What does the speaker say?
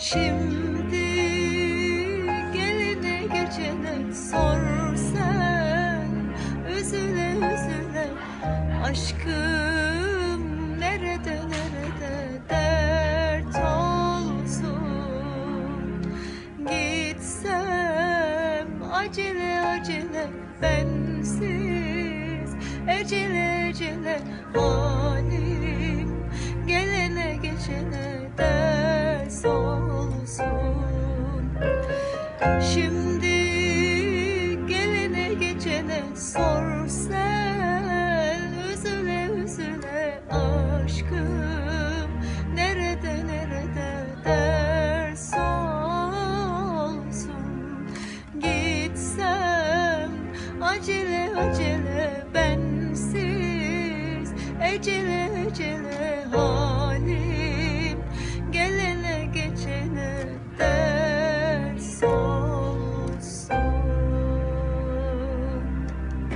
Şimdi gelene geçene sor sen. Üzüle üzüle aşkım nerede nerede dert olsun. Gitsem acele acele bensiz Ecele ecele halim Şimdi gelene geçene sor Üzüle üzüle aşkım. Nerede nerede ders olsun? Gitsem acele acele bensiz. Ecele ecele